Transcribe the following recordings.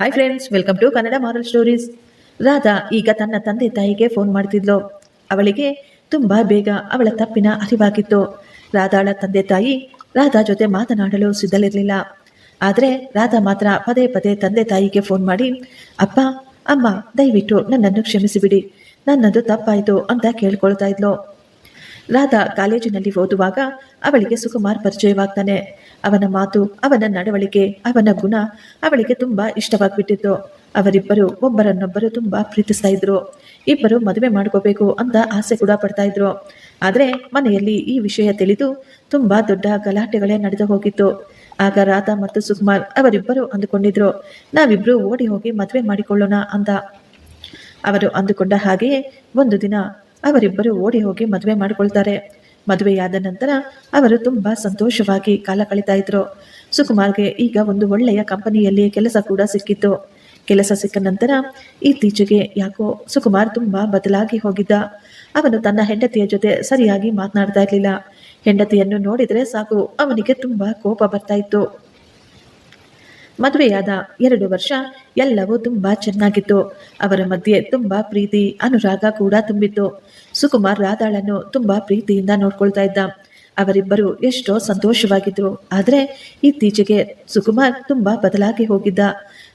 Hi friends welcome to Kannada moral stories Radha ಈಗ ತನ್ನ ತಂದೆ ತಾಯಿಗೆ ಫೋನ್ ಮಾಡ್ತಿದ್ಲು. ಅವಳಿಗೆ ತುಂಬ ಬೇಗ ಅವಳ ತಪ್ಪಿನ ಅರಿವಾಗಿತ್ತು. ರಾಧಾಳ ತಂದೆ ತಾಯಿ ರಾಧಾ ಜೊತೆ ಮಾತನಾಡಲು ಸಿದ್ಧಲಿರಲಿಲ್ಲ. ಆದರೆ ರಾಧಾ ಮಾತ್ರ ಪದೇ ಪದೇ ತಂದೆ ತಾಯಿಗೆ ಫೋನ್ ಮಾಡಿ, ಅಪ್ಪ, ಅಮ್ಮ, ದಯವಿಟ್ಟು ನನ್ನನ್ನು ಕ್ಷಮಿಸಿಬಿಡಿ. ನನ್ನದು ತಪ್ಪಾಯಿತು ಅಂತ ಕೇಳ್ಕೊಳ್ತಾ ಇದ್ಲು. ರಾಧಾ ಕಾಲೇಜಿನಲ್ಲಿ ಓದುವಾಗ ಅವಳಿಗೆ ಸುಕುಮಾರ್ ಪರಿಚಯವಾಗ್ತಾನೆ. ಅವನ ಮಾತು, ಅವನ ನಡವಳಿಕೆ, ಅವನ ಗುಣ ಅವಳಿಗೆ ತುಂಬಾ ಇಷ್ಟವಾಗ್ಬಿಟ್ಟಿತ್ತು. ಅವರಿಬ್ಬರು ಒಬ್ಬರನ್ನೊಬ್ಬರು ತುಂಬಾ ಪ್ರೀತಿಸ್ತಾ ಇದ್ರು. ಇಬ್ಬರು ಮದುವೆ ಮಾಡ್ಕೋಬೇಕು ಅಂತ ಆಸೆ ಕೂಡ ಪಡ್ತಾ ಇದ್ರು. ಆದ್ರೆ ಮನೆಯಲ್ಲಿ ಈ ವಿಷಯ ತಿಳಿದು ತುಂಬಾ ದೊಡ್ಡ ಗಲಾಟೆಗಳೇ ನಡೆದು ಹೋಗಿತ್ತು. ಆಗ ರಾಧಾ ಮತ್ತು ಸುಕುಮಾರ್ ಅವರಿಬ್ಬರು ಅಂದುಕೊಂಡಿದ್ರು, ನಾವಿಬ್ರು ಓಡಿ ಹೋಗಿ ಮದುವೆ ಮಾಡಿಕೊಳ್ಳೋಣ ಅಂತ. ಅವರು ಅಂದುಕೊಂಡ ಹಾಗೆಯೇ ಒಂದು ದಿನ ಅವರಿಬ್ಬರು ಓಡಿ ಹೋಗಿ ಮದುವೆ ಮಾಡಿಕೊಳ್ತಾರೆ. ಮದುವೆಯಾದ ನಂತರ ಅವರು ತುಂಬ ಸಂತೋಷವಾಗಿ ಕಾಲ ಕಳೀತಾ ಇದ್ರು. ಸುಕುಮಾರ್ಗೆ ಈಗ ಒಂದು ಒಳ್ಳೆಯ ಕಂಪನಿಯಲ್ಲಿ ಕೆಲಸ ಕೂಡ ಸಿಕ್ಕಿತ್ತು. ಕೆಲಸ ಸಿಕ್ಕ ನಂತರ ಇತ್ತೀಚೆಗೆ ಯಾಕೋ ಸುಕುಮಾರ್ ತುಂಬ ಬದಲಾಗಿ ಹೋಗಿದ್ದ. ಅವನು ತನ್ನ ಹೆಂಡತಿಯ ಜೊತೆ ಸರಿಯಾಗಿ ಮಾತನಾಡ್ತಾ ಇರಲಿಲ್ಲ. ಹೆಂಡತಿಯನ್ನು ನೋಡಿದರೆ ಸಾಕು, ಅವನಿಗೆ ತುಂಬಾ ಕೋಪ ಬರ್ತಾ ಇತ್ತು. ಮದುವೆಯಾದ ಎರಡು ವರ್ಷ ಎಲ್ಲವೂ ತುಂಬಾ ಚೆನ್ನಾಗಿತ್ತು. ಅವರ ಮಧ್ಯೆ ತುಂಬಾ ಪ್ರೀತಿ, ಅನುರಾಗ ಕೂಡ ತುಂಬಿತ್ತು. ಸುಕುಮಾರ್ ರಾಧಾಳನ್ನು ತುಂಬಾ ಪ್ರೀತಿಯಿಂದ ನೋಡ್ಕೊಳ್ತಾ ಇದ್ದ. ಅವರಿಬ್ಬರು ಎಷ್ಟೋ ಸಂತೋಷವಾಗಿದ್ರು. ಆದ್ರೆ ಇತ್ತೀಚೆಗೆ ಸುಕುಮಾರ್ ತುಂಬಾ ಬದಲಾಗಿ ಹೋಗಿದ್ದ.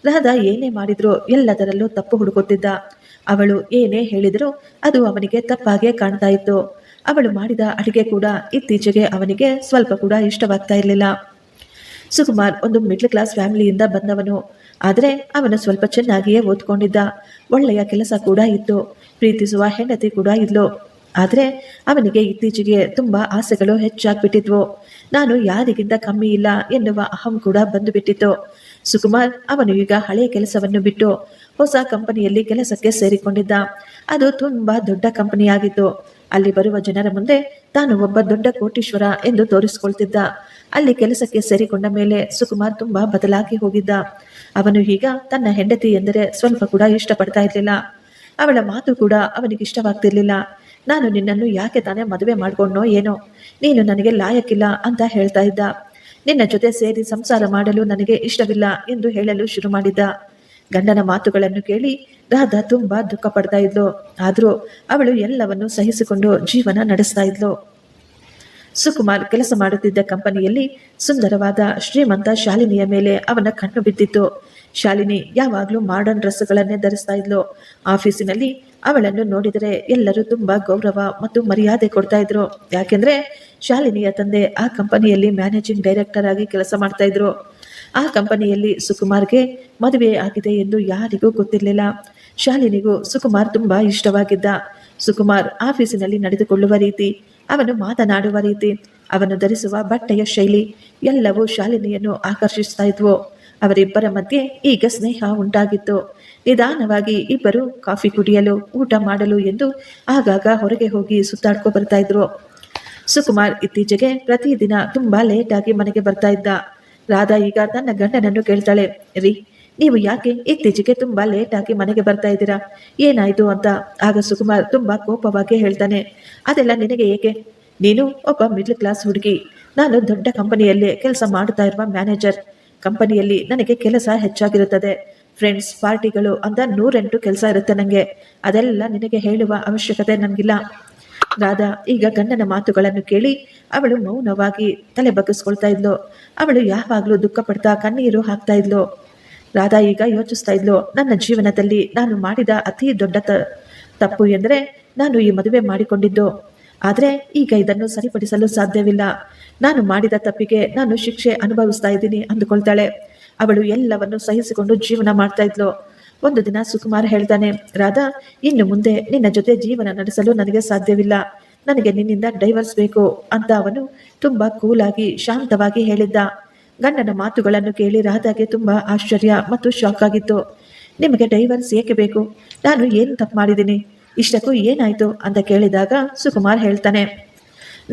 ರಾಧಾ ಏನೇ ಮಾಡಿದ್ರು ಎಲ್ಲದರಲ್ಲೂ ತಪ್ಪು ಹುಡುಕುತ್ತಿದ್ದ. ಅವಳು ಏನೇ ಹೇಳಿದರೂ ಅದು ಅವನಿಗೆ ತಪ್ಪಾಗೇ ಕಾಣ್ತಾ ಇತ್ತು. ಅವಳು ಮಾಡಿದ ಅಡಿಗೆ ಕೂಡ ಇತ್ತೀಚೆಗೆ ಅವನಿಗೆ ಸ್ವಲ್ಪ ಕೂಡ ಇಷ್ಟವಾಗ್ತಾ ಇರಲಿಲ್ಲ. ಸುಕುಮಾರ್ ಒಂದು ಮಿಡ್ಲ್ ಕ್ಲಾಸ್ ಫ್ಯಾಮಿಲಿಯಿಂದ ಬಂದವನು. ಆದರೆ ಅವನು ಸ್ವಲ್ಪ ಚೆನ್ನಾಗಿಯೇ ಓದ್ಕೊಂಡಿದ್ದ. ಒಳ್ಳೆಯ ಕೆಲಸ ಕೂಡ ಇತ್ತು. ಪ್ರೀತಿಸುವ ಹೆಂಡತಿ ಕೂಡ ಇದ್ಲು. ಆದರೆ ಅವನಿಗೆ ಇತ್ತೀಚೆಗೆ ತುಂಬ ಆಸೆಗಳು ಹೆಚ್ಚಾಗ್ಬಿಟ್ಟಿದ್ವು. ನಾನು ಯಾರಿಗಿಂತ ಕಮ್ಮಿ ಇಲ್ಲ ಎನ್ನುವ ಅಹಂ ಕೂಡ ಬಂದು ಬಿಟ್ಟಿತ್ತು ಸುಕುಮಾರ್ ಅವನು ಈಗ ಹಳೆಯ ಕೆಲಸವನ್ನು ಬಿಟ್ಟು ಹೊಸ ಕಂಪನಿಯಲ್ಲಿ ಕೆಲಸಕ್ಕೆ ಸೇರಿಕೊಂಡಿದ್ದ. ಅದು ತುಂಬಾ ದೊಡ್ಡ ಕಂಪನಿಯಾಗಿತ್ತು. ಅಲ್ಲಿ ಬರುವ ಜನರ ಮುಂದೆ ತಾನು ಒಬ್ಬ ದೊಡ್ಡ ಕೋಟೀಶ್ವರ ಎಂದು ತೋರಿಸಿಕೊಳ್ತಿದ್ದ. ಅಲ್ಲಿ ಕೆಲಸಕ್ಕೆ ಸೇರಿಕೊಂಡ ಮೇಲೆ ಸುಕುಮಾರ್ ತುಂಬಾ ಬದಲಾಗಿ ಹೋಗಿದ್ದ. ಅವನು ಈಗ ತನ್ನ ಹೆಂಡತಿ ಎಂದರೆ ಸ್ವಲ್ಪ ಕೂಡ ಇಷ್ಟಪಡ್ತಾ ಇರಲಿಲ್ಲ. ಅವಳ ಮಾತು ಕೂಡ ಅವನಿಗೆ ಇಷ್ಟವಾಗ್ತಿರ್ಲಿಲ್ಲ. ನಾನು ನಿನ್ನನ್ನು ಯಾಕೆ ತಾನೇ ಮದುವೆ ಮಾಡ್ಕೊಂಡೋ ಏನೋ? ನೀನು ನನಗೆ ಲಾಯಕ್ಕಿಲ್ಲ ಅಂತ ಹೇಳ್ತಾ ಇದ್ದ. ನಿನ್ನ ಜೊತೆ ಸೇರಿ ಸಂಸಾರ ಮಾಡಲು ನನಗೆ ಇಷ್ಟವಿಲ್ಲ ಎಂದು ಹೇಳಲು ಶುರು ಮಾಡಿದ್ದ. ಗಂಡನ ಮಾತುಗಳನ್ನು ಕೇಳಿ ರಾಧಾ ತುಂಬಾ ದುಃಖ ಪಡ್ತಾ ಇದ್ಲು. ಆದರೂ ಅವಳು ಎಲ್ಲವನ್ನು ಸಹಿಸಿಕೊಂಡು ಜೀವನ ನಡೆಸ್ತಾ ಇದ್ಲು. ಸುಕುಮಾರ್ ಕೆಲಸ ಮಾಡುತ್ತಿದ್ದ ಕಂಪನಿಯಲ್ಲಿ ಸುಂದರವಾದ ಶ್ರೀಮಂತ ಶಾಲಿನಿಯ ಮೇಲೆ ಅವನ ಕಣ್ಣು ಬಿದ್ದಿತ್ತು. ಶಾಲಿನಿ ಯಾವಾಗಲೂ ಮಾಡರ್ನ್ ಡ್ರೆಸ್ಗಳನ್ನೇ ಧರಿಸ್ತಾ ಇದ್ಲು. ಆಫೀಸಿನಲ್ಲಿ ಅವಳನ್ನು ನೋಡಿದರೆ ಎಲ್ಲರೂ ತುಂಬಾ ಗೌರವ ಮತ್ತು ಮರ್ಯಾದೆ ಕೊಡ್ತಾ ಇದ್ರು. ಯಾಕೆಂದ್ರೆ ಶಾಲಿನಿಯ ತಂದೆ ಆ ಕಂಪನಿಯಲ್ಲಿ ಮ್ಯಾನೇಜಿಂಗ್ ಡೈರೆಕ್ಟರ್ ಆಗಿ ಕೆಲಸ ಮಾಡ್ತಾ ಇದ್ರು. ಆ ಕಂಪನಿಯಲ್ಲಿ ಸುಕುಮಾರ್ಗೆ ಮದುವೆ ಆಗಿದೆ ಎಂದು ಯಾರಿಗೂ ಗೊತ್ತಿರಲಿಲ್ಲ. ಶಾಲಿನಿಗೂ ಸುಕುಮಾರ್ ತುಂಬಾ ಇಷ್ಟವಾಗಿದ್ದ. ಸುಕುಮಾರ್ ಆಫೀಸಿನಲ್ಲಿ ನಡೆದುಕೊಳ್ಳುವ ರೀತಿ, ಅವನು ಮಾತನಾಡುವ ರೀತಿ, ಅವನು ಧರಿಸುವ ಬಟ್ಟೆಯ ಶೈಲಿ, ಎಲ್ಲವೂ ಶಾಲಿನಿಯನ್ನು ಆಕರ್ಷಿಸ್ತಾ ಇದ್ವು. ಅವರಿಬ್ಬರ ಮಧ್ಯೆ ಈಗ ಸ್ನೇಹ ಉಂಟಾಗಿತ್ತು. ನಿಧಾನವಾಗಿ ಇಬ್ಬರು ಕಾಫಿ ಕುಡಿಯಲು, ಊಟ ಮಾಡಲು ಎಂದು ಆಗಾಗ ಹೊರಗೆ ಹೋಗಿ ಸುತ್ತಾಡ್ಕೊ ಬರ್ತಾ ಇದ್ರು. ಸುಕುಮಾರ್ ಇತ್ತೀಚೆಗೆ ಪ್ರತಿದಿನ ತುಂಬಾ ಲೇಟಾಗಿ ಮನೆಗೆ ಬರ್ತಾ ಇದ್ದ. ರಾಧಾ ಈಗ ತನ್ನ ಗಂಡನನ್ನು ಕೇಳ್ತಾಳೆ, ರೀ, ನೀವು ಯಾಕೆ ಇತ್ತೀಚೆಗೆ ತುಂಬಾ ಲೇಟ್ ಆಗಿ ಮನೆಗೆ ಬರ್ತಾ ಇದ್ದೀರಾ? ಏನಾಯ್ತು ಅಂತ? ಆಗ ಸುಕುಮಾರ್ ತುಂಬಾ ಕೋಪವಾಗಿ ಹೇಳ್ತಾನೆ, ಅದೆಲ್ಲ ನಿನಗೆ ಏಕೆ? ನೀನು ಒಬ್ಬ ಮಿಡ್ಲ್ ಕ್ಲಾಸ್ ಹುಡುಗಿ. ನಾನು ದೊಡ್ಡ ಕಂಪನಿಯಲ್ಲಿ ಕೆಲಸ ಮಾಡ್ತಾ ಇರುವ ಮ್ಯಾನೇಜರ್ ಕಂಪನಿಯಲ್ಲಿ ನನಗೆ ಕೆಲಸ ಹೆಚ್ಚಾಗಿರುತ್ತದೆ. ಫ್ರೆಂಡ್ಸ್ ಪಾರ್ಟಿಗಳು ಅಂತ ನೂರೆಂಟು ಕೆಲಸ ಇರುತ್ತೆ ನನಗೆ ಅದೆಲ್ಲ ನಿನಗೆ ಹೇಳುವ ಅವಶ್ಯಕತೆ ನನಗಿಲ್ಲ. ರಾಧಾ ಈಗ ಗಂಡನ ಮಾತುಗಳನ್ನು ಕೇಳಿ ಅವಳು ಮೌನವಾಗಿ ತಲೆ ಬಗ್ಗಿಸ್ಕೊಳ್ತಾ ಇದ್ಲು. ಅವಳು ಯಾವಾಗಲೂ ದುಃಖ ಪಡ್ತಾ ಕಣ್ಣೀರು ಹಾಕ್ತಾ ಇದ್ಲು. ರಾಧಾ ಈಗ ಯೋಚಿಸ್ತಾ ಇದ್ಲು, ನನ್ನ ಜೀವನದಲ್ಲಿ ನಾನು ಮಾಡಿದ ಅತಿ ದೊಡ್ಡ ತಪ್ಪು ಎಂದರೆ ನಾನು ಈ ಮದುವೆ ಮಾಡಿಕೊಂಡಿದ್ದು. ಆದರೆ ಈಗ ಇದನ್ನು ಸರಿಪಡಿಸಲು ಸಾಧ್ಯವಿಲ್ಲ. ನಾನು ಮಾಡಿದ ತಪ್ಪಿಗೆ ನಾನು ಶಿಕ್ಷೆ ಅನುಭವಿಸ್ತಾ ಇದ್ದೀನಿ ಅಂದುಕೊಳ್ತಾಳೆ. ಅವಳು ಎಲ್ಲವನ್ನು ಸಹಿಸಿಕೊಂಡು ಜೀವನ ಮಾಡ್ತಾ ಇದ್ಲು. ಒಂದು ದಿನ ಸುಕುಮಾರ್ ಹೇಳ್ತಾನೆ, ರಾಧಾ, ಇನ್ನು ಮುಂದೆ ನಿನ್ನ ಜೊತೆ ಜೀವನ ನಡೆಸಲು ನನಗೆ ಸಾಧ್ಯವಿಲ್ಲ. ನನಗೆ ನಿನ್ನಿಂದ ಡೈವರ್ಸ್ ಬೇಕು ಅಂತ ಅವನು ತುಂಬಾ ಕೂಲಾಗಿ ಶಾಂತವಾಗಿ ಹೇಳಿದ್ದ. ಗಂಡನ ಮಾತುಗಳನ್ನು ಕೇಳಿ ರಾಧಾಗೆ ತುಂಬಾ ಆಶ್ಚರ್ಯ ಮತ್ತು ಶಾಕ್ ಆಗಿತ್ತು. ನಿಮಗೆ ಡೈವರ್ಸ್ ಏಕೆ ಬೇಕು? ನಾನು ಏನು ತಪ್ಪು ಮಾಡಿದ್ದೀನಿ? ಇಷ್ಟಕ್ಕೂ ಏನಾಯ್ತು? ಅಂತ ಕೇಳಿದಾಗ ಸುಕುಮಾರ್ ಹೇಳ್ತಾನೆ,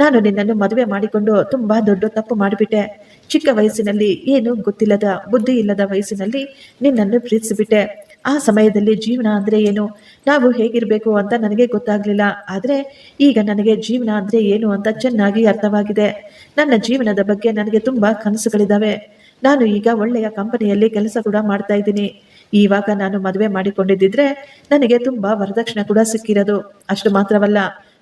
ನಾನು ನಿನ್ನನ್ನು ಮದುವೆ ಮಾಡಿಕೊಂಡು ತುಂಬಾ ದೊಡ್ಡ ತಪ್ಪು ಮಾಡಿಬಿಟ್ಟೆ. ಚಿಕ್ಕ ವಯಸ್ಸಿನಲ್ಲಿ ಏನು ಗೊತ್ತಿಲ್ಲದ, ಬುದ್ಧಿ ಇಲ್ಲದ ವಯಸ್ಸಿನಲ್ಲಿ ನಿನ್ನನ್ನು ಪ್ರೀತಿಸಿಬಿಟ್ಟೆ. ಆ ಸಮಯದಲ್ಲಿ ಜೀವನ ಅಂದರೆ ಏನು? ನಾವು ಹೇಗಿರಬೇಕು ಅಂತ ನನಗೆ ಗೊತ್ತಾಗಲಿಲ್ಲ. ಆದರೆ ಈಗ ನನಗೆ ಜೀವನ ಅಂದರೆ ಏನು ಅಂತ ಚೆನ್ನಾಗಿ ಅರ್ಥವಾಗಿದೆ. ನನ್ನ ಜೀವನದ ಬಗ್ಗೆ ನನಗೆ ತುಂಬ ಕನಸುಗಳಿದ್ದಾವೆ ನಾನು ಈಗ ಒಳ್ಳೆಯ ಕಂಪನಿಯಲ್ಲಿ ಕೆಲಸ ಕೂಡ ಮಾಡ್ತಾ ಇದ್ದೀನಿ. ಇವಾಗ ನಾನು ಮದುವೆ ಮಾಡಿಕೊಂಡಿದ್ದಿದ್ರೆ ನನಗೆ ತುಂಬ ವರದಕ್ಷಿಣೆ ಕೂಡ ಸಿಕ್ಕಿರೋದು. ಅಷ್ಟು ಮಾತ್ರವಲ್ಲ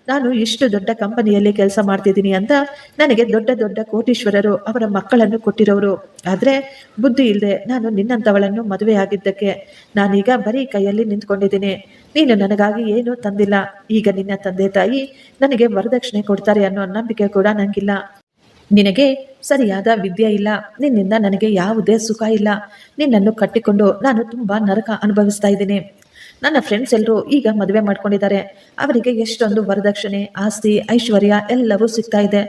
ನಾನು ಇಷ್ಟು ದೊಡ್ಡ ಕಂಪನಿಯಲ್ಲಿ ಕೆಲಸ ಮಾಡ್ತಿದ್ದೀನಿ ಅಂತ ನನಗೆ ದೊಡ್ಡ ದೊಡ್ಡ ಕೋಟೀಶ್ವರರು ಅವರ ಮಕ್ಕಳನ್ನು ಕೊಟ್ಟಿರೋರು. ಆದ್ರೆ ಬುದ್ಧಿ ಇಲ್ಲದೆ ನಾನು ನಿನ್ನಂಥವಳನ್ನು ಮದುವೆ ಆಗಿದ್ದಕ್ಕೆ. ನಾನೀಗ ಬರೀ ಕೈಯಲ್ಲಿ ನಿಂತ್ಕೊಂಡಿದ್ದೀನಿ. ನೀನು ನನಗಾಗಿ ಏನೂ ತಂದಿಲ್ಲ. ಈಗ ನಿನ್ನ ತಂದೆ ತಾಯಿ ನನಗೆ ವರದಕ್ಷಿಣೆ ಕೊಡ್ತಾರೆ ಅನ್ನೋ ನಂಬಿಕೆ ಕೂಡ ನನಗಿಲ್ಲ ನಿನಗೆ ಸರಿಯಾದ ವಿದ್ಯೆ ಇಲ್ಲ. ನಿನ್ನಿಂದ ನನಗೆ ಯಾವುದೇ ಸುಖ ಇಲ್ಲ. ನಿನ್ನನ್ನು ಕಟ್ಟಿಕೊಂಡು ನಾನು ತುಂಬಾ ನರಕ ಅನುಭವಿಸ್ತಾ ಇದ್ದೀನಿ. ನನ್ನ ಫ್ರೆಂಡ್ಸ್ ಎಲ್ಲರೂ ಈಗ ಮದುವೆ ಮಾಡ್ಕೊಂಡಿದ್ದಾರೆ. ಅವರಿಗೆ ಎಷ್ಟೊಂದು ವರದಕ್ಷಿಣೆ, ಆಸ್ತಿ, ಐಶ್ವರ್ಯ ಎಲ್ಲವೂ ಸಿಗ್ತಾ ಇದೆ.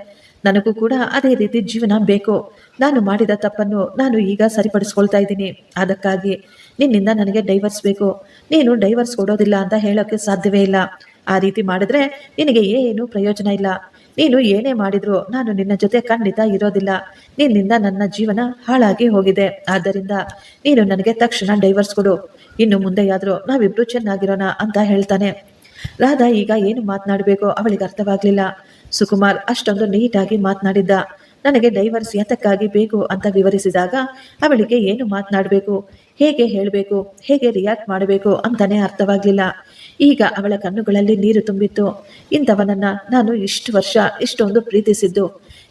ನನಗೂ ಕೂಡ ಅದೇ ರೀತಿ ಜೀವನ ಬೇಕು. ನಾನು ಮಾಡಿದ ತಪ್ಪನ್ನು ನಾನು ಈಗ ಸರಿಪಡಿಸ್ಕೊಳ್ತಾ ಇದ್ದೀನಿ. ಅದಕ್ಕಾಗಿ ನಿನ್ನಿಂದ ನನಗೆ ಡೈವರ್ಸ್ ಬೇಕು. ನೀನು ಡೈವರ್ಸ್ ಕೊಡೋದಿಲ್ಲ ಅಂತ ಹೇಳೋಕ್ಕೆ ಸಾಧ್ಯವೇ ಇಲ್ಲ. ಆ ರೀತಿ ಮಾಡಿದ್ರೆ ನಿನಗೆ ಏನು ಪ್ರಯೋಜನ ಇಲ್ಲ. ನೀನು ಏನೇ ಮಾಡಿದ್ರು ನಾನು ನಿನ್ನ ಜೊತೆ ಖಂಡಿತ ಇರೋದಿಲ್ಲ. ನಿನ್ನಿಂದ ನನ್ನ ಜೀವನ ಹಾಳಾಗಿ ಹೋಗಿದೆ. ಆದ್ದರಿಂದ ನೀನು ನನಗೆ ತಕ್ಷಣ ಡೈವರ್ಸ್ ಕೊಡು. ಇನ್ನು ಮುಂದೆಯಾದರೂ ನಾವಿಬ್ರು ಚೆನ್ನಾಗಿರೋಣ ಅಂತ ಹೇಳ್ತಾನೆ. ರಾಧಾ ಈಗ ಏನು ಮಾತನಾಡಬೇಕು ಅವಳಿಗೆ ಅರ್ಥವಾಗಲಿಲ್ಲ. ಸುಕುಮಾರ್ ಅಷ್ಟೊಂದು ನೀಟಾಗಿ ಮಾತನಾಡಿದ್ದ. ನನಗೆ ಡೈವರ್ಸ್ ಯಾತಕ್ಕಾಗಿ ಬೇಕು ಅಂತ ವಿವರಿಸಿದಾಗ ಅವಳಿಗೆ ಏನು ಮಾತನಾಡಬೇಕು? ಹೇಗೆ ಹೇಳಬೇಕು, ಹೇಗೆ ರಿಯಾಕ್ಟ್ ಮಾಡಬೇಕು ಅಂತಾನೆ ಅರ್ಥವಾಗಲಿಲ್ಲ. ಈಗ ಅವಳ ಕಣ್ಣುಗಳಲ್ಲಿ ನೀರು ತುಂಬಿತ್ತು. ಇಂಥವನನ್ನ ನಾನು ಇಷ್ಟು ವರ್ಷ ಇಷ್ಟೊಂದು ಪ್ರೀತಿಸಿದ್ದು.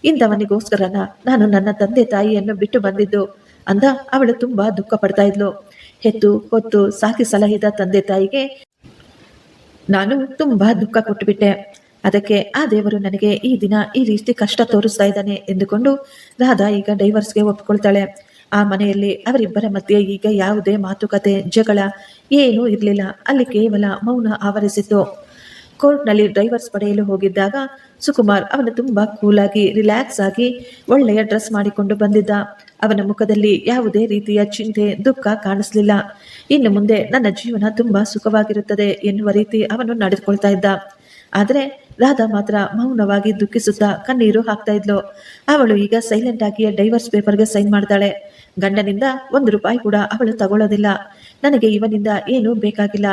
ಇಂಥವನಿಗೋಸ್ಕರನ ನಾನು ನನ್ನ ತಂದೆ ತಾಯಿಯನ್ನು ಬಿಟ್ಟು ಬಂದಿದ್ದು ಅಂದ ಅವಳು ತುಂಬಾ ದುಃಖ ಪಡ್ತಾ ಇದ್ಲು. ಹೆತ್ತು, ಹೊತ್ತು ಸಾಕಿ ಸಲಹಿದ ತಂದೆ ತಾಯಿಗೆ ನಾನು ತುಂಬಾ ದುಃಖ ಕೊಟ್ಟುಬಿಟ್ಟೆ. ಅದಕ್ಕೆ ಆ ದೇವರು ನನಗೆ ಈ ದಿನ ಈ ರೀತಿ ಕಷ್ಟ ತೋರಿಸ್ತಾ ಇದ್ದಾನೆ ಎಂದುಕೊಂಡು ರಾಧಾ ಈಗ ಡೈವರ್ಸ್ಗೆ ಒಪ್ಕೊಳ್ತಾಳೆ. ಆ ಮನೆಯಲ್ಲಿ ಅವರಿಬ್ಬರ ಮಧ್ಯೆ ಈಗ ಯಾವುದೇ ಮಾತುಕತೆ, ಜಗಳ ಏನೂ ಇರಲಿಲ್ಲ. ಅಲ್ಲಿ ಕೇವಲ ಮೌನ ಆವರಿಸಿತ್ತು. ಕೋರ್ಟ್ನಲ್ಲಿ ಡ್ರೈವರ್ಸ್ ಪಡೆಯಲು ಹೋಗಿದ್ದಾಗ ಸುಕುಮಾರ್ ಅವನು ತುಂಬಾ ಕೂಲಾಗಿ, ರಿಲ್ಯಾಕ್ಸ್ ಆಗಿ ಒಳ್ಳೆಯ ಡ್ರೆಸ್ ಮಾಡಿಕೊಂಡು ಬಂದಿದ್ದ. ಅವನ ಮುಖದಲ್ಲಿ ಯಾವುದೇ ರೀತಿಯ ಚಿಂತೆ, ದುಃಖ ಕಾಣಿಸಲಿಲ್ಲ. ಇನ್ನು ಮುಂದೆ ನನ್ನ ಜೀವನ ತುಂಬಾ ಸುಖವಾಗಿರುತ್ತದೆ ಎನ್ನುವ ರೀತಿ ಅವನು ನಡೆದುಕೊಳ್ತಾ ಇದ್ದ. ಆದರೆ ರಾಧಾ ಮಾತ್ರ ಮೌನವಾಗಿ ದುಃಖಿಸುತ್ತಾ ಕಣ್ಣೀರು ಹಾಕ್ತಾ ಇದ್ಲು. ಅವಳು ಈಗ ಸೈಲೆಂಟ್ ಆಗಿ ಡೈವರ್ಸ್ ಪೇಪರ್ಗೆ ಸೈನ್ ಮಾಡ್ತಾಳೆ. ಗಂಡನಿಂದ ಒಂದು ರೂಪಾಯಿ ಕೂಡ ಅವಳು ತಗೊಳ್ಳೋದಿಲ್ಲ. ನನಗೆ ಇವನಿಂದ ಏನೂ ಬೇಕಾಗಿಲ್ಲ.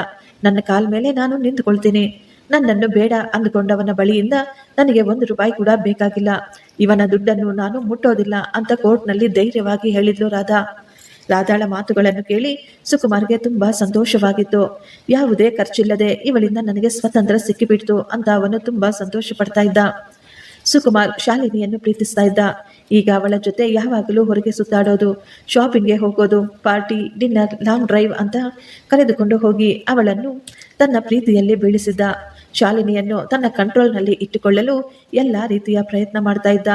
ನನ್ನ ಕಾಲ್ ಮೇಲೆ ನಾನು ನಿಂತುಕೊಳ್ತೀನಿ. ನನ್ನನ್ನು ಬೇಡ ಅಂದುಕೊಂಡವನ ಬಳಿಯಿಂದ ನನಗೆ ಒಂದು ರೂಪಾಯಿ ಕೂಡ ಬೇಕಾಗಿಲ್ಲ. ಇವನ ದುಡ್ಡನ್ನು ನಾನು ಮುಟ್ಟೋದಿಲ್ಲ ಅಂತ ಕೋರ್ಟ್ನಲ್ಲಿ ಧೈರ್ಯವಾಗಿ ಹೇಳಿದ್ಲು ರಾಧಾ. ರಾಧಾಳ ಮಾತುಗಳನ್ನು ಕೇಳಿ ಸುಕುಮಾರ್ಗೆ ತುಂಬಾ ಸಂತೋಷವಾಗಿತ್ತು. ಯಾವುದೇ ಖರ್ಚಿಲ್ಲದೆ ಇವಳಿಂದ ನನಗೆ ಸ್ವತಂತ್ರ ಸಿಕ್ಕಿಬಿಡ್ತು ಅಂತ ಅವನು ತುಂಬಾ ಸಂತೋಷ ಪಡ್ತಾ ಇದ್ದ. ಸುಕುಮಾರ್ ಶಾಲಿನಿಯನ್ನು ಪ್ರೀತಿಸ್ತಾ ಇದ್ದ. ಈಗ ಅವಳ ಜೊತೆ ಯಾವಾಗಲೂ ಹೊರಗೆ ಸುತ್ತಾಡೋದು, ಶಾಪಿಂಗ್ಗೆ ಹೋಗೋದು, ಪಾರ್ಟಿ, ಡಿನ್ನರ್, ಲಾಂಗ್ ಡ್ರೈವ್ ಅಂತ ಕರೆದುಕೊಂಡು ಹೋಗಿ ಅವಳನ್ನು ತನ್ನ ಪ್ರೀತಿಯಲ್ಲಿ ಬೀಳಿಸಿದ್ದ. ಶಾಲಿನಿಯನ್ನು ತನ್ನ ಕಂಟ್ರೋಲ್ನಲ್ಲಿ ಇಟ್ಟುಕೊಳ್ಳಲು ಎಲ್ಲ ರೀತಿಯ ಪ್ರಯತ್ನ ಮಾಡ್ತಾ ಇದ್ದ.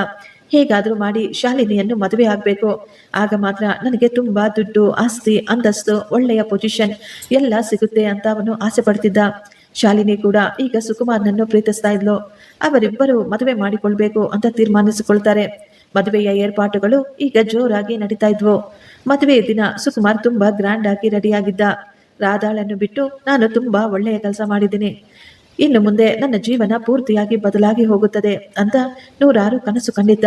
ಹೇಗಾದರೂ ಮಾಡಿ ಶಾಲಿನಿಯನ್ನು ಮದುವೆ ಆಗಬೇಕು. ಆಗ ಮಾತ್ರ ನನಗೆ ತುಂಬ ದುಡ್ಡು, ಆಸ್ತಿ, ಅಂತಸ್ತು, ಒಳ್ಳೆಯ ಪೊಸಿಷನ್ ಎಲ್ಲ ಸಿಗುತ್ತೆ ಅಂತ ಅವನು ಆಸೆ ಪಡ್ತಿದ್ದ. ಶಾಲಿನಿ ಕೂಡ ಈಗ ಸುಕುಮಾರ್ನನ್ನು ಪ್ರೀತಿಸ್ತಾ ಇದ್ಲು. ಅವರಿಬ್ಬರು ಮದುವೆ ಮಾಡಿಕೊಳ್ಬೇಕು ಅಂತ ತೀರ್ಮಾನಿಸಿಕೊಳ್ತಾರೆ. ಮದುವೆಯ ಏರ್ಪಾಟುಗಳು ಈಗ ಜೋರಾಗಿ ನಡೀತಾ ಇದ್ವು. ಮದುವೆಯ ದಿನ ಸುಕುಮಾರ್ ತುಂಬಾ ಗ್ರ್ಯಾಂಡ್ ಆಗಿ ರೆಡಿಯಾಗಿದ್ದ ರಾಧಾಳನ್ನು ಬಿಟ್ಟು ನಾನು ತುಂಬಾ ಒಳ್ಳೆಯ ಕೆಲಸ ಮಾಡಿದ್ದೀನಿ. ಇನ್ನು ಮುಂದೆ ನನ್ನ ಜೀವನ ಪೂರ್ತಿಯಾಗಿ ಬದಲಾಗಿ ಹೋಗುತ್ತದೆ ಅಂತ ನೂರಾರು ಕನಸು ಕಂಡಿದ್ದ.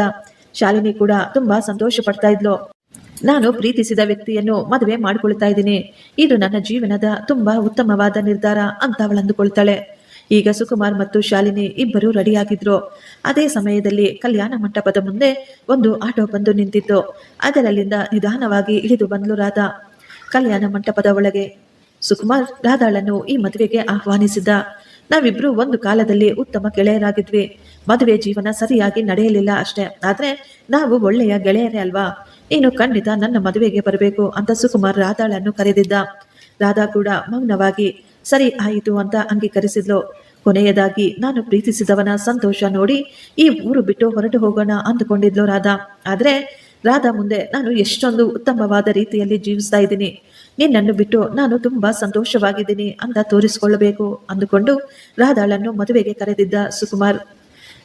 ಶಾಲಿನಿ ಕೂಡ ತುಂಬಾ ಸಂತೋಷ ಪಡ್ತಾ ಇದ್ಲು. ನಾನು ಪ್ರೀತಿಸಿದ ವ್ಯಕ್ತಿಯನ್ನು ಮದುವೆ ಮಾಡಿಕೊಳ್ತಾ ಇದ್ದೀನಿ. ಇದು ನನ್ನ ಜೀವನದ ತುಂಬಾ ಉತ್ತಮವಾದ ನಿರ್ಧಾರ ಅಂತ ಅವಳು ಅಂದುಕೊಳ್ತಾಳೆ. ಈಗ ಸುಕುಮಾರ್ ಮತ್ತು ಶಾಲಿನಿ ಇಬ್ಬರು ರೆಡಿಯಾಗಿದ್ರು. ಅದೇ ಸಮಯದಲ್ಲಿ ಕಲ್ಯಾಣ ಮಂಟಪದ ಮುಂದೆ ಒಂದು ಆಟೋ ಬಂದು ನಿಂತಿತ್ತು. ಅದರಲ್ಲಿಂದ ನಿಧಾನವಾಗಿ ಇಳಿದು ಬಂದ್ಲು ರಾಧಾ. ಕಲ್ಯಾಣ ಮಂಟಪದ ಒಳಗೆ ಸುಕುಮಾರ್ ರಾಧಾಳನ್ನು ಈ ಮದುವೆಗೆ ಆಹ್ವಾನಿಸಿದ್ದ. ನಾವಿಬ್ರು ಒಂದು ಕಾಲದಲ್ಲಿ ಉತ್ತಮ ಗೆಳೆಯರಾಗಿದ್ವಿ. ಮದುವೆ ಜೀವನ ಸರಿಯಾಗಿ ನಡೆಯಲಿಲ್ಲ ಅಷ್ಟೇ. ಆದ್ರೆ ನಾವು ಒಳ್ಳೆಯ ಗೆಳೆಯರೇ ಅಲ್ವಾ? ನೀನು ಖಂಡಿತ ನನ್ನ ಮದುವೆಗೆ ಬರಬೇಕು ಅಂತ ಸುಕುಮಾರ್ ರಾಧಾಳನ್ನು ಕರೆದಿದ್ದ. ರಾಧಾ ಕೂಡ ಮೌನವಾಗಿ, ಸರಿ ಆಯಿತು ಅಂತ ಅಂಗೀಕರಿಸಿದ್ಲು. ಕೊನೆಯದಾಗಿ ನಾನು ಪ್ರೀತಿಸಿದವನ ಸಂತೋಷ ನೋಡಿ ಈ ಊರು ಬಿಟ್ಟು ಹೊರಟು ಹೋಗೋಣ ಅಂದುಕೊಂಡಿದ್ಲು ರಾಧಾ. ಆದ್ರೆ ರಾಧಾ ಮುಂದೆ ನಾನು ಎಷ್ಟೊಂದು ಉತ್ತಮವಾದ ರೀತಿಯಲ್ಲಿ ಜೀವಿಸ್ತಾ ಇದ್ದೀನಿ. ನಿನ್ನನ್ನು ಬಿಟ್ಟು ನಾನು ತುಂಬಾ ಸಂತೋಷವಾಗಿದ್ದೀನಿ ಅಂತ ತೋರಿಸಿಕೊಳ್ಳಬೇಕು ಅಂದುಕೊಂಡು ರಾಧಾಳನ್ನು ಮದುವೆಗೆ ಕರೆದಿದ್ದ ಸುಕುಮಾರ್.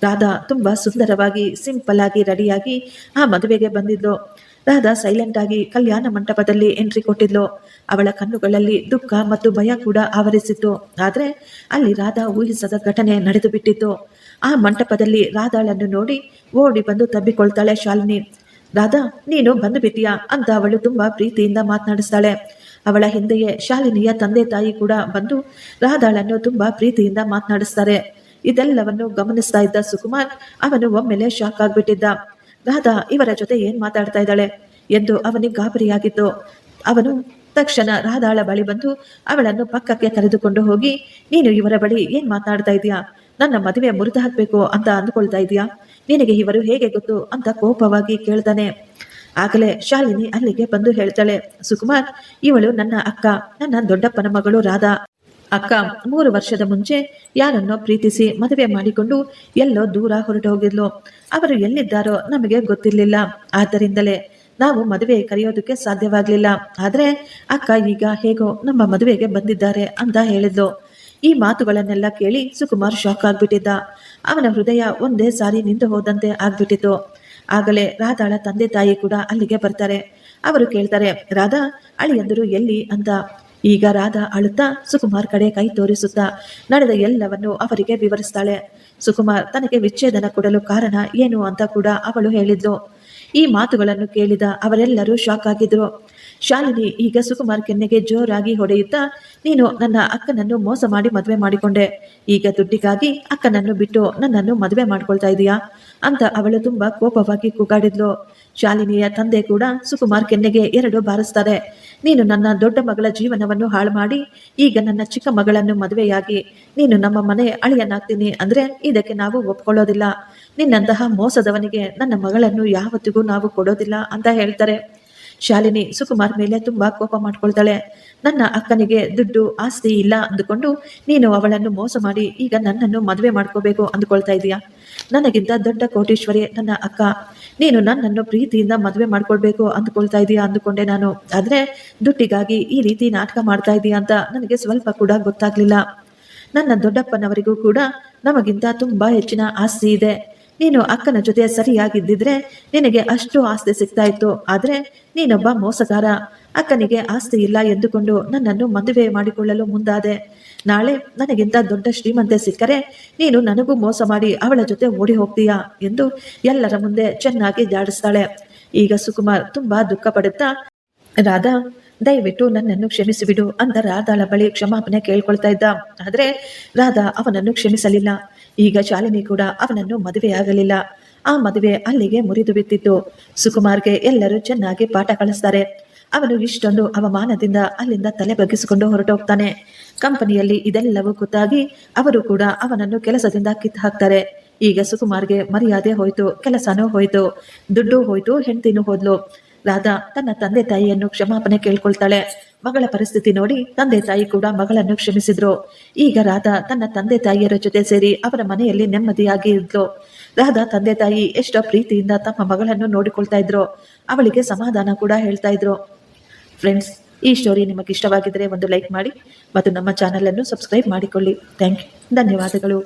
ರಾಧಾ ತುಂಬಾ ಸುಂದರವಾಗಿ ಸಿಂಪಲ್ ಆಗಿ ರೆಡಿಯಾಗಿ ಆ ಮದುವೆಗೆ ಬಂದಿದ್ಲು. ರಾಧಾ ಸೈಲೆಂಟ್ ಆಗಿ ಕಲ್ಯಾಣ ಮಂಟಪದಲ್ಲಿ ಎಂಟ್ರಿ ಕೊಟ್ಟಿದ್ಲು. ಅವಳ ಕಣ್ಣುಗಳಲ್ಲಿ ದುಃಖ ಮತ್ತು ಭಯ ಕೂಡ ಆವರಿಸಿತ್ತು. ಆದ್ರೆ ಅಲ್ಲಿ ರಾಧಾ ಊಹಿಸದ ಘಟನೆ ನಡೆದು ಬಿಟ್ಟಿತ್ತು ಆ ಮಂಟಪದಲ್ಲಿ ರಾಧಾಳನ್ನು ನೋಡಿ ಓಡಿ ಬಂದು ತಬ್ಬಿಕೊಳ್ತಾಳೆ ಶಾಲಿನಿ. ರಾಧಾ, ನೀನು ಬಂದು ಬಿಟ್ಟಿಯಾ? ಅಂತ ಅವಳು ತುಂಬಾ ಪ್ರೀತಿಯಿಂದ ಮಾತನಾಡಿಸ್ತಾಳೆ. ಅವಳ ಹಿಂದೆಯೇ ಶಾಲಿನಿಯ ತಂದೆ ತಾಯಿ ಕೂಡ ಬಂದು ರಾಧಾಳನ್ನು ತುಂಬಾ ಪ್ರೀತಿಯಿಂದ ಮಾತನಾಡಿಸ್ತಾರೆ. ಇದೆಲ್ಲವನ್ನು ಗಮನಿಸ್ತಾ ಇದ್ದ ಸುಕುಮಾರ್ ಅವನು ಒಮ್ಮೆಲೆ ಶಾಕ್ ಆಗ್ಬಿಟ್ಟಿದ್ದ. ರಾಧಾ ಇವರ ಜೊತೆ ಏನ್ ಮಾತಾಡ್ತಾ ಇದ್ದಾಳೆ ಎಂದು ಅವನಿಗೆ ಗಾಬರಿಯಾಗಿತ್ತು. ಅವನು ತಕ್ಷಣ ರಾಧಾಳ ಬಳಿ ಬಂದು ಅವಳನ್ನು ಪಕ್ಕಕ್ಕೆ ಕರೆದುಕೊಂಡು ಹೋಗಿ, ನೀನು ಇವರ ಬಳಿ ಏನ್ ಮಾತನಾಡ್ತಾ ಇದೀಯಾ ನನ್ನ ಮದುವೆ ಮುರಿದು ಹಾಕ್ಬೇಕು ಅಂತ ಅಂದ್ಕೊಳ್ತಾ ಇದೀಯಾ ನಿನಗೆ ಇವರು ಹೇಗೆ ಗೊತ್ತು? ಅಂತ ಕೋಪವಾಗಿ ಕೇಳ್ತಾನೆ. ಆಗಲೇ ಶಾಲಿನಿ ಅಲ್ಲಿಗೆ ಬಂದು ಹೇಳ್ತಾಳೆ, ಸುಕುಮಾರ್, ಇವಳು ನನ್ನ ಅಕ್ಕ, ನನ್ನ ದೊಡ್ಡಪ್ಪನ ಮಗಳು ರಾಧಾ. ಅಕ್ಕ, ಮೂರು ವರ್ಷದ ಮುಂಚೆ ಯಾರನ್ನೋ ಪ್ರೀತಿಸಿ ಮದುವೆ ಮಾಡಿಕೊಂಡು ಎಲ್ಲೋ ದೂರ ಹೊರಟು ಹೋಗಿದ್ಲು ಅವರು ಎಲ್ಲಿದ್ದಾರೋ ನಮಗೆ ಗೊತ್ತಿರಲಿಲ್ಲ. ಆದ್ದರಿಂದಲೇ ನಾವು ಮದುವೆ ಕರೆಯೋದಕ್ಕೆ ಸಾಧ್ಯವಾಗಲಿಲ್ಲ. ಆದ್ರೆ ಅಕ್ಕ ಈಗ ಹೇಗೋ ನಮ್ಮ ಮದುವೆಗೆ ಬಂದಿದ್ದಾರೆ ಅಂತ ಹೇಳಿದ್ಲು. ಈ ಮಾತುಗಳನ್ನೆಲ್ಲ ಕೇಳಿ ಸುಕುಮಾರ್ ಶಾಕ್ ಆಗ್ಬಿಟ್ಟಿದ್ದ. ಅವನ ಹೃದಯ ಒಂದೇ ಸಾರಿ ನಿಂತು ಹೋದಂತೆ ಆಗ್ಬಿಟ್ಟಿತ್ತು. ಆಗಲೇ ರಾಧಾಳ ತಂದೆ ತಾಯಿ ಕೂಡ ಅಲ್ಲಿಗೆ ಬರ್ತಾರೆ. ಅವರು ಕೇಳ್ತಾರೆ, ರಾಧಾ, ಅಳಿಯಂದರು ಎಲ್ಲಿ? ಅಂತ. ಈಗ ರಾಧಾ ಅಳುತ್ತಾ ಸುಕುಮಾರ್ ಕಡೆ ಕೈ ತೋರಿಸುತ್ತಾ ನಡೆದ ಎಲ್ಲವನ್ನು ಅವರಿಗೆ ವಿವರಿಸ್ತಾಳೆ. ಸುಕುಮಾರ್ ತನಗೆ ವಿಚ್ಛೇದನ ಕೊಡಲು ಕಾರಣ ಏನು ಅಂತ ಕೂಡ ಅವಳು ಹೇಳಿದ್ಲು. ಈ ಮಾತುಗಳನ್ನು ಕೇಳಿದ ಅವರೆಲ್ಲರೂ ಶಾಕ್ ಆಗಿದ್ರು. ಶಾಲಿನಿ ಈಗ ಸುಕುಮಾರ್ ಕೆನ್ನೆಗೆ ಜೋರಾಗಿ ಹೊಡೆಯುತ್ತಾ, ನೀನು ನನ್ನ ಅಕ್ಕನನ್ನು ಮೋಸ ಮಾಡಿ ಮದುವೆ ಮಾಡಿಕೊಂಡೆ. ಈಗ ದುಡ್ಡಿಗಾಗಿ ಅಕ್ಕನನ್ನು ಬಿಟ್ಟು ನನ್ನನ್ನು ಮದುವೆ ಮಾಡ್ಕೊಳ್ತಾ ಇದೀಯಾ? ಅಂತ ಅವಳು ತುಂಬಾ ಕೋಪವಾಗಿ ಕೂಗಾಡಿದ್ಲು. ಶಾಲಿನಿಯ ತಂದೆ ಕೂಡ ಸುಕುಮಾರ್ ಕೆನ್ನೆಗೆ ಎರಡು ಬಾರಿಸ್ತಾರೆ. ನೀನು ನನ್ನ ದೊಡ್ಡ ಮಗಳ ಜೀವನವನ್ನು ಹಾಳು ಮಾಡಿ ಈಗ ನನ್ನ ಚಿಕ್ಕ ಮಗಳನ್ನು ಮದುವೆಯಾಗಿ. ನೀನು ನಮ್ಮ ಮನೆ ಅಳಿಯನಾಗ್ತೀನಿ ಅಂದ್ರೆ ಇದಕ್ಕೆ ನಾವು ಒಪ್ಕೊಳ್ಳೋದಿಲ್ಲ. ನಿನ್ನಂತಹ ಮೋಸದವನಿಗೆ ನನ್ನ ಮಗಳನ್ನು ಯಾವತ್ತಿಗೂ ನಾವು ಕೊಡೋದಿಲ್ಲ ಅಂತ ಹೇಳ್ತಾರೆ. ಶಾಲಿನಿ ಸುಕುಮಾರ್ ಮೇಲೆ ತುಂಬಾ ಕೋಪ ಮಾಡ್ಕೊಳ್ತಾಳೆ. ನನ್ನ ಅಕ್ಕನಿಗೆ ದುಡ್ಡು ಆಸ್ತಿ ಇಲ್ಲ ಅಂದುಕೊಂಡು ನೀನು ಅವಳನ್ನು ಮೋಸ ಮಾಡಿ ಈಗ ನನ್ನನ್ನು ಮದುವೆ ಮಾಡ್ಕೋಬೇಕು ಅಂದ್ಕೊಳ್ತಾ ಇದೀಯಾ? ನನಗಿಂತ ದೊಡ್ಡ ಕೋಟೇಶ್ವರಿ ನನ್ನ ಅಕ್ಕ. ನೀನು ನನ್ನನ್ನು ಪ್ರೀತಿಯಿಂದ ಮದುವೆ ಮಾಡ್ಕೊಳ್ಬೇಕು ಅಂದ್ಕೊಳ್ತಾ ಇದೀಯಾ ಅಂದುಕೊಂಡೆ ನಾನು. ಆದ್ರೆ ದುಡ್ಡಿಗಾಗಿ ಈ ರೀತಿ ನಾಟಕ ಮಾಡ್ತಾ ಇದೀಯಾ ಅಂತ ನನಗೆ ಸ್ವಲ್ಪ ಕೂಡ ಗೊತ್ತಾಗ್ಲಿಲ್ಲ. ನನ್ನ ದೊಡ್ಡಪ್ಪನವರಿಗೂ ಕೂಡ ನಮಗಿಂತ ತುಂಬಾ ಹೆಚ್ಚಿನ ಆಸ್ತಿ ಇದೆ. ನೀನು ಅಕ್ಕನ ಜೊತೆ ಸರಿಯಾಗಿದ್ದಿದ್ರೆ ನಿನಗೆ ಅಷ್ಟು ಆಸ್ತಿ ಸಿಗ್ತಾ ಇತ್ತು. ಆದ್ರೆ ನೀನೊಬ್ಬ ಮೋಸಗಾರ. ಅಕ್ಕನಿಗೆ ಆಸ್ತಿ ಇಲ್ಲ ಎಂದುಕೊಂಡು ನನ್ನನ್ನು ಮದುವೆ ಮಾಡಿಕೊಳ್ಳಲು ಮುಂದಾದೆ. ನಾಳೆ ನನಗಿಂತ ದೊಡ್ಡ ಶ್ರೀಮಂತೆ ಸಿಕ್ಕರೆ ನೀನು ನನಗೂ ಮೋಸ ಮಾಡಿ ಅವಳ ಜೊತೆ ಓಡಿ ಹೋಗ್ತೀಯಾ ಎಂದು ಎಲ್ಲರ ಮುಂದೆ ಚೆನ್ನಾಗಿ ಜಾಡಿಸ್ತಾಳೆ. ಈಗ ಸುಕುಮಾರ್ ತುಂಬಾ ದುಃಖ ಪಡುತ್ತಾ ರಾಧಾ ದಯವಿಟ್ಟು ನನ್ನನ್ನು ಕ್ಷಮಿಸಿಬಿಡು ಅಂತ ರಾಧಾಳ ಬಳಿ ಕ್ಷಮಾಪಣೆ ಕೇಳ್ಕೊಳ್ತಾ ಇದ್ದ. ಆದರೆ ರಾಧಾ ಅವನನ್ನು ಕ್ಷಮಿಸಲಿಲ್ಲ. ಈಗ ಶಾಲಿನಿ ಕೂಡ ಅವನನ್ನು ಮದುವೆಯಾಗಲಿಲ್ಲ ಆ ಮದುವೆ ಅಲ್ಲಿಗೆ ಮುರಿದು ಬಿತ್ತಿತ್ತು ಸುಕುಮಾರ್ಗೆ ಎಲ್ಲರೂ ಚೆನ್ನಾಗಿ ಪಾಠ ಕಳಿಸ್ತಾರೆ ಅವನು ಇಷ್ಟೊಂದು ಅವಮಾನದಿಂದ ಅಲ್ಲಿಂದ ತಲೆ ಬಗ್ಗಿಸಿಕೊಂಡು ಹೊರಟೋಗ್ತಾನೆ. ಕಂಪನಿಯಲ್ಲಿ ಇದೆಲ್ಲವೂ ಗೊತ್ತಾಗಿ ಅವರು ಕೂಡ ಅವನನ್ನು ಕೆಲಸದಿಂದ ಕಿತ್ತು ಹಾಕ್ತಾರೆ. ಈಗ ಸುಕುಮಾರ್ಗೆ ಮರ್ಯಾದೆ ಹೋಯ್ತು, ಕೆಲಸನೂ ಹೋಯ್ತು, ದುಡ್ಡು ಹೋಯ್ತು, ಹೆಂಡತಿನೂ ಹೋದ್ಲು. ರಾಧಾ ತನ್ನ ತಂದೆ ತಾಯಿಯನ್ನು ಕ್ಷಮಾಪಣೆ ಕೇಳ್ಕೊಳ್ತಾಳೆ. ಮಗಳ ಪರಿಸ್ಥಿತಿ ನೋಡಿ ತಂದೆ ತಾಯಿ ಕೂಡ ಮಗಳನ್ನು ಕ್ಷಮಿಸಿದ್ರು. ಈಗ ರಾಧಾ ತನ್ನ ತಂದೆ ತಾಯಿಯರ ಜೊತೆ ಸೇರಿ ಅವರ ಮನೆಯಲ್ಲಿ ನೆಮ್ಮದಿಯಾಗಿ ಇದ್ಲು. ರಾಧಾ ತಂದೆ ತಾಯಿ ಎಷ್ಟೋ ಪ್ರೀತಿಯಿಂದ ತಮ್ಮ ಮಗಳನ್ನು ನೋಡಿಕೊಳ್ತಾ ಇದ್ರು. ಅವಳಿಗೆ ಸಮಾಧಾನ ಕೂಡ ಹೇಳ್ತಾ ಇದ್ರು. ಫ್ರೆಂಡ್ಸ್, ಈ ಸ್ಟೋರಿ ನಿಮಗೆ ಇಷ್ಟವಾಗಿದ್ರೆ ಒಂದು ಲೈಕ್ ಮಾಡಿ ಮತ್ತು ನಮ್ಮ ಚಾನಲನ್ನು ಸಬ್ಸ್ಕ್ರೈಬ್ ಮಾಡಿಕೊಳ್ಳಿ. Thank you. ಧನ್ಯವಾದಗಳು.